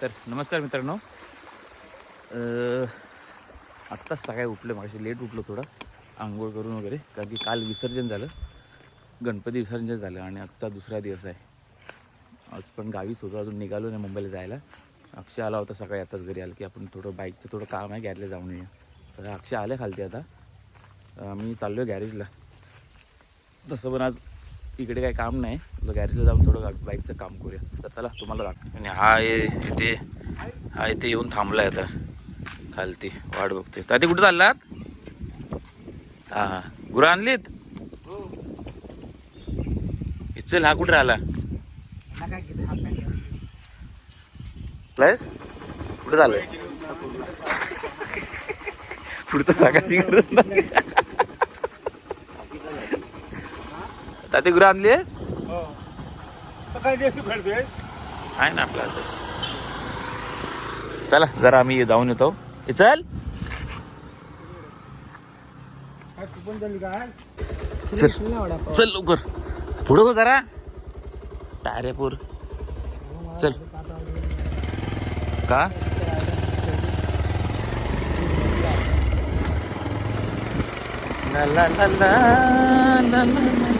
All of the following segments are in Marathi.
तर नमस्कार मित्रांनो. अं, आत्ताच सकाळी उठलं मागाशी लेट उठलो थोडं आंघोळ करून वगैरे कारण की काल विसर्जन झालं. गणपती विसर्जन झालं आणि आजचा दुसरा दिवस आहे. आज पण गावीच होतो अजून निघालो नाही मुंबईला जायला. अक्षय आला होता सकाळी आताच घरी आला की आपण थोडं बाईकचं थोडं काम आहे गॅरेजला जाऊन येऊया. तर अक्षय आल्या खालती आता. मी चाललो आहे गॅरेजला तसं पण आज इकडे काही काम नाही. तुला गॅरेजला जाऊन थोडं बाईकचं काम करूया. तर चला तुम्हाला दाख आणि हा इथे हा इथे येऊन थांबलाय आता. खालती वाट बघते तर ते कुठे चाललात? हा हा. गुरं आणलीत? चल हा कुठे राहिला? प्लस कुठे झालं पुढचं जागाची गरज नाही. ताते गुरं आणली? आहे खेळतोय आहे ना आपला. चला जरा आम्ही जाऊन येतो. हे चल. चल. चल लवकर. पुढं हो जरा. तारेपूर. चल. का? ला ला ला ला ला ला.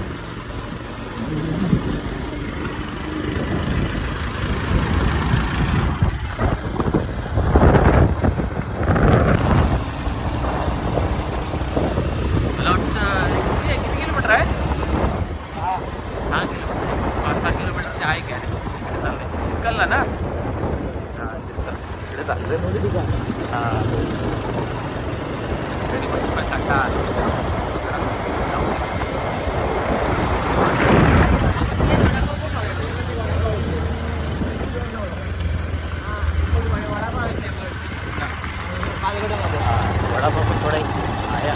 मला वाटतं किती किती किलोमीटर आहे सहा किलोमीटर आहे. पाच सहा किलोमीटर ते आहे गॅरेज इकडे चाललंय शिरकलला ना हां शिरकल इकडे चाललंय हां कधीपासून पण कंटाळा आला. वडापाव पण थोडा आहे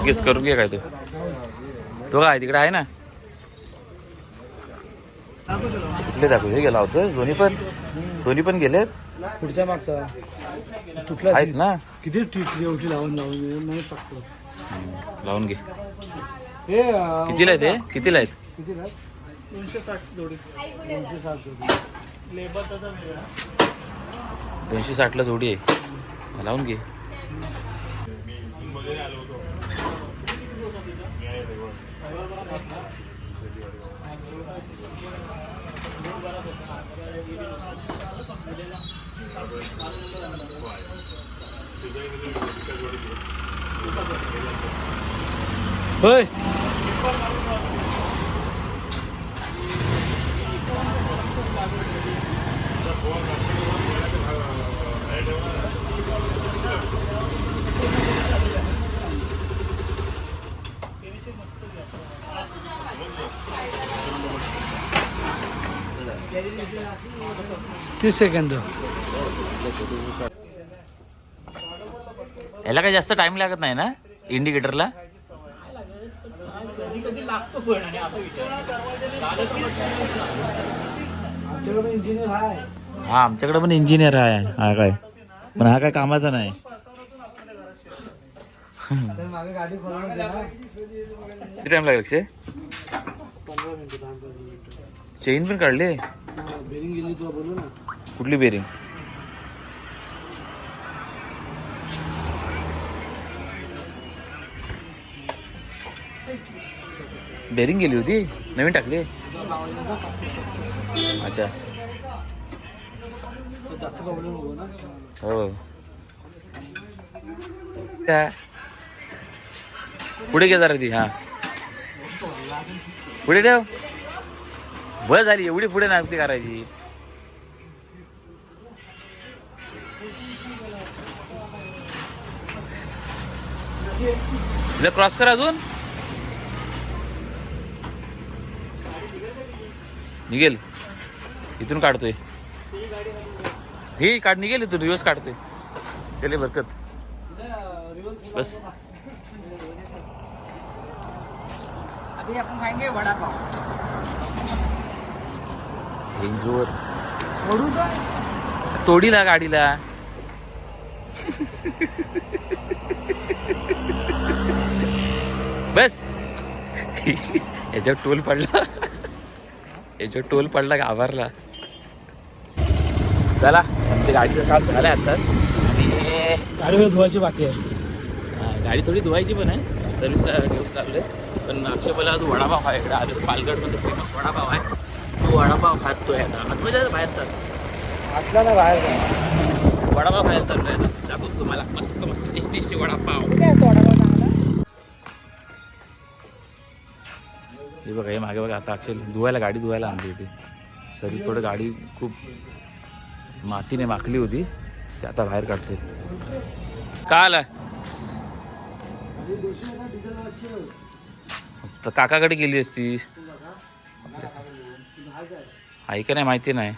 लगेच करून घे काय तो तो काय तिकडे आहे ना। कुठले दाखव हे गेला होतं दोन्ही पण दोन्ही पण गेलेत पुढच्या मागचा. तुटला आहेत ना। किती टिकली एवढी लावून लावून नाही टाकतो हम्म, लावून घे. हे कितीला आहे ते कितीला आहेत? कितीला दोनशे साठ जोडी. दोनशे साठ जोडी. लेबर दोनशे साठला जोडी आहे. लावून घे. Ơi. Thank you. तीस सेकंद. याला काही जास्त टाइम लागत नाही ना? इंडिकेटरला हा आमच्याकडे पण इंजिनियर आहे हा काय? पण हा काय कामाचा नाही तर मागे गाडी खोलून द्या किती टाइम लागेल अक्षय? मिनिटं चेन पण काढले? बेरिंग गेली तुला बोलू ना. कुठली बेरिंग बेरिंग गेली होती? नवीन टाकली? अच्छा. हो. त्या पुढे घे जरा ती हा. पुढे ठेव. बरं झाली एवढी पुढे नाही करायची. क्रॉस कर अजून. निघेल. इथून काढतोय. ही काढ निघेल इथून रिवर्स काढतोय. चले बरकत. बस. अभी अपन खाएंगे वड़ा पाव रेंज रोवर ओढू तो तोडीला गाडीला. बस. याच्यावर टोल पडला. याच्यावर टोल पडला आभारला चला आमच्या गाडीचं काम झालं आता. आणि गाडीवर धुवायची बाकी आहे. हा, गाडी थोडी धुवायची पण आहे. सर्विस घेऊन चाललंय. पण अक्षयला आज वडापाव आहे इकडे आले पालघरमध्ये फेमस वडापाव आहे. तो वडापाव खातोय आता. आतमध्ये आहे बाहेर चालू. आतला ना बाहेर. वडापाव बाहेर चाललोय आता. दाखवतो तुम्हाला. मस्त मस्त टेस्टी टेस्टी वडापाव हे बघा हे मागे बघा. आता अक्षय धुवायला गाडी धुवायला आणली होती. सर्विस थोडं गाडी खूप मातीने माखली होती. ते आता बाहेर काढते का आला तर काकाकडे गेली असती. आहे का नाही माहिती नाही.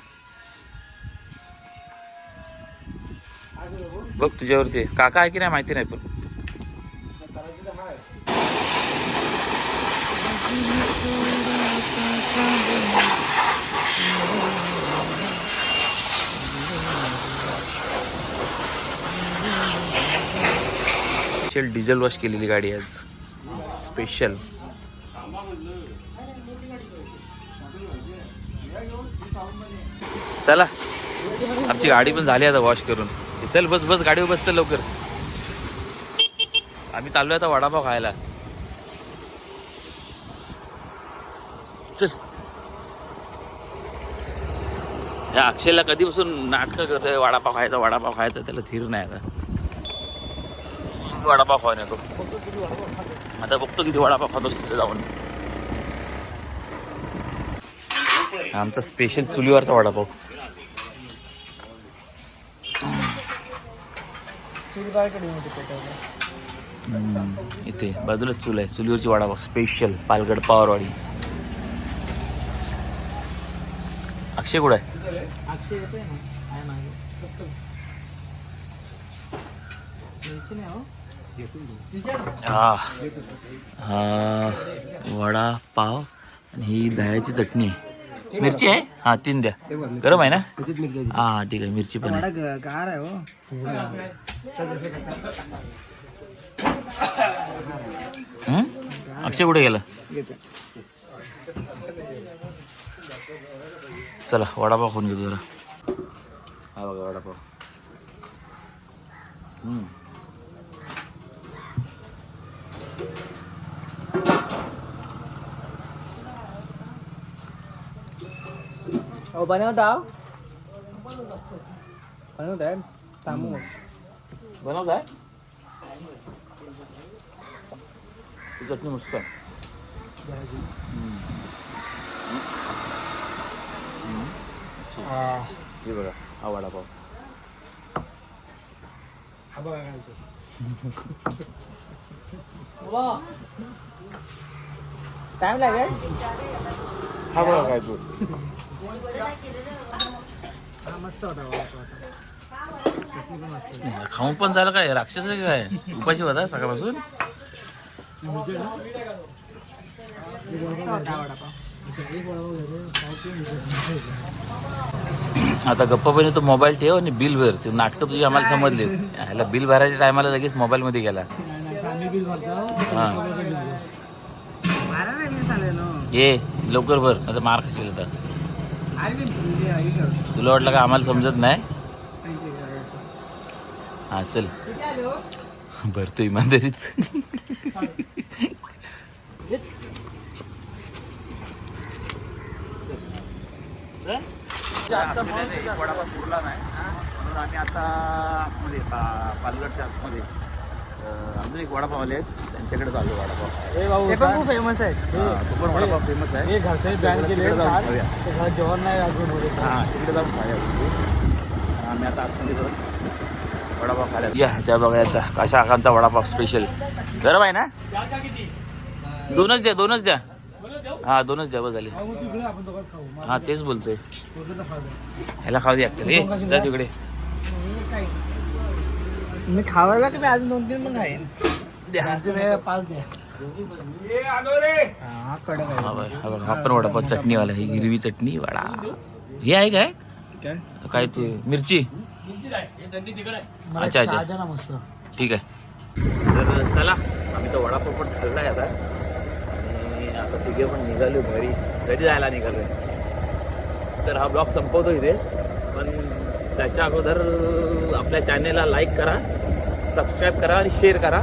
बघ तुझ्यावरती काका आहे की नाही माहिती नाही पण. स्पेशल डिझेल वॉश केलेली गाडी आज. स्पेशल चला. आमची गाडी पण झाली आता वॉश करून. चल बस बस गाडीवर बस चल लवकर. आम्ही चाललोय आता वडापाव खायला. चल. या अक्षयला कधीपासून नाटकं करतोय वडापाव खायचा वडापाव खायचा त्याला धीर नाही आता. वडापाव खाऊन येतो. आता बघतो किती वडापाव खातो तिथे जाऊन. आमचा स्पेशल चुलीवरचा वडापाव. इथे बाजूलाच चूल आहे. चुलीवरची वडापाव स्पेशल पालगड पवारवाडी. अक्षय कुठं आहे? हो. हा. हा वडापाव आणि ही दह्याची चटणी आहे. मिरची आहे? हा तीन द्या. गरम आहे ना? हा ठीक आहे मिरची पण गार आहे हो? अक्षय कुठे गेला? चला वडापाव खाऊन घेतो जरा. हा बघा वडापाव. हो बनवता हो? बनवताय थांबू मग बनवत आहे ही चटणी मस्त आहे हम्म. हम्म. हे बघा हा वडापाव हा बघा घालतो टाइम लागेल हा बघा काय तू मस्त होता खाऊन पण झालं काय? राक्षस आहे काय? उपाशी होता सकाळपासून? आता होता पण तू आता तो मोबाईल ठेव आणि बिल भर. ते नाटकं तुझी आम्हाला समजले ह्याला बिल भरायच्या टायमाला लगेच मोबाईलमध्ये गेला. हा. ये लवकर भर. आता मार्क असेल आता. तुला वाटलं का आम्हाला समजत नाही? हा चल. किती आले हो? भरतो इमानदारीत पुरला नाही म्हणून आम्ही आता आतमध्ये पा पालघरच्या आतमध्ये. अजून एक वडापाव आले आहेत. त्यांच्याकडे चालू वडापाव. हे भाऊ ते पण खूप फेमस हा, तो पण वडापाव फेमस आहे. हे घरचे बॅन केले तिकडे जाऊन खाऊया. ते घर जेवण नाही अजून हां तिकडे जाऊन. आम्ही आता आतमध्ये वडापाव खायला या त्या बघायचा काशा काकांचा वडापाव स्पेशल गरम आहे ना? दोनच द्या दोनच द्या. हा दोनच द्या बस झाले. भाऊ तिकडे आपण दोघात खाऊ. हा तेच बोलतोय. ह्याला खाऊ दे ऍक्टर ए जा तिकडे. मी खावायला की? मी अजून दोन तीन पण खाईन. वेळ पाच द्या. हा कडक हा बघ, हा बघ, हा पण वडापाव चटणीवाला आहे हिरवी चटणी वडा. हे आहे काय? काय? काय ते मिरची? अच्छा अच्छा. चहा द्या ना मस्त. ठीक आहे. तर चला आम्ही तो वडापाव पण खाल्लाय आता. आणि आता तिघे पण निघालो घरी. घरी जायला निघालोय. तर हा ब्लॉग संपवतो इथे. त्याच्या अगोदर आपल्या चॅनेलला लाईक करा सबस्क्राईब करा आणि शेअर करा.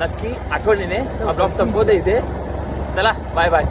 नक्की आठवणीने हा ब्लॉग संपवतो इथे. चला बाय बाय